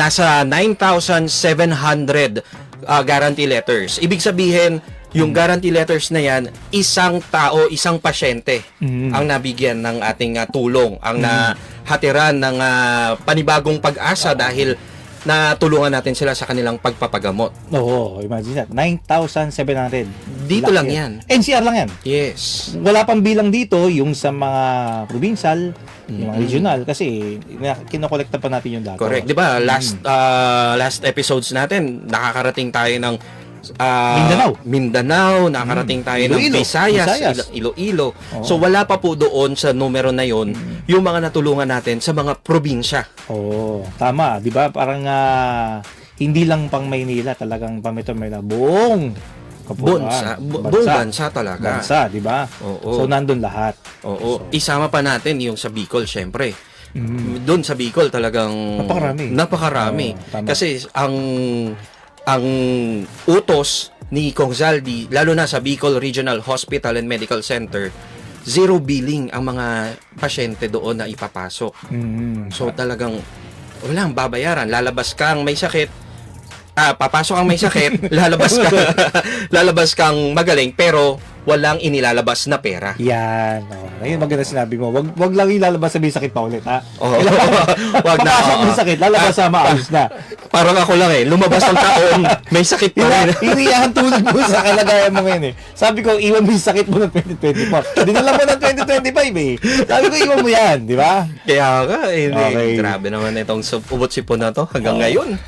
nasa 9,700 uh, guarantee letters. Ibig sabihin, yung guarantee letters na yan, isang tao, isang pasyente Mm. ang nabigyan ng ating uh, tulong, ang nahatiran ng uh, panibagong pag-asa dahil natulungan natin sila sa kanilang pagpapagamot. Oo, imagine that. 9,700. Dito lang yan. NCR lang yan. Yes. Wala pang bilang dito yung sa mga provincial, yung mga regional kasi na- kinokolekta pa natin yung data. Correct. 'Di ba? Last uh, last episodes natin, nakakarating tayo ng uh, Mindanao. Mindanao, nakakarating tayo ng Iloilo. Visayas, Visayas. Ilo- Iloilo. Oo. So wala pa po doon sa numero na 'yon yung mga natulungan natin sa mga probinsya. Oo, tama, 'di ba? Parang ah, hindi lang pang Maynila, talagang pang Metro Manila, buong kabuuan. Bansa, bu- buong bansa talaga. Bansa, 'di ba? Oo. So nandun lahat. Oo. Isama pa natin yung sa Bicol, syempre. Mhm. Doon sa Bicol talagang Napakarami. Napakarami. Oo, tama. Kasi ang ang utos ni Kong Zaldi, lalo na sa Bicol Regional Hospital and Medical Center, zero billing ang mga pasyente doon na ipapasok. Mhm. So talagang walang babayaran. Lalabas kang may sakit, ah, papasok ang may sakit, lalabas ka, lalabas kang magaling, pero walang inilalabas na pera. Yan. Oh. Ayun maganda sinabi mo. Wag wag lang ilalabas sabi sakit pa ulit, ha? Oo. Wag na. Papasok oo. sakit, lalabas sa maayos na. Parang ako lang eh, lumabas ang taon, may sakit pa rin. Iniyahan tulad mo sa kalagayan mo ngayon eh. Sabi ko, iwan mo yung sakit mo ng 2024. Dinala mo ng 2025 eh. Sabi ko, iwan mo yan, di ba? Kaya nga, eh, Okay. grabe naman itong sub- ubot sipon na to hanggang ngayon.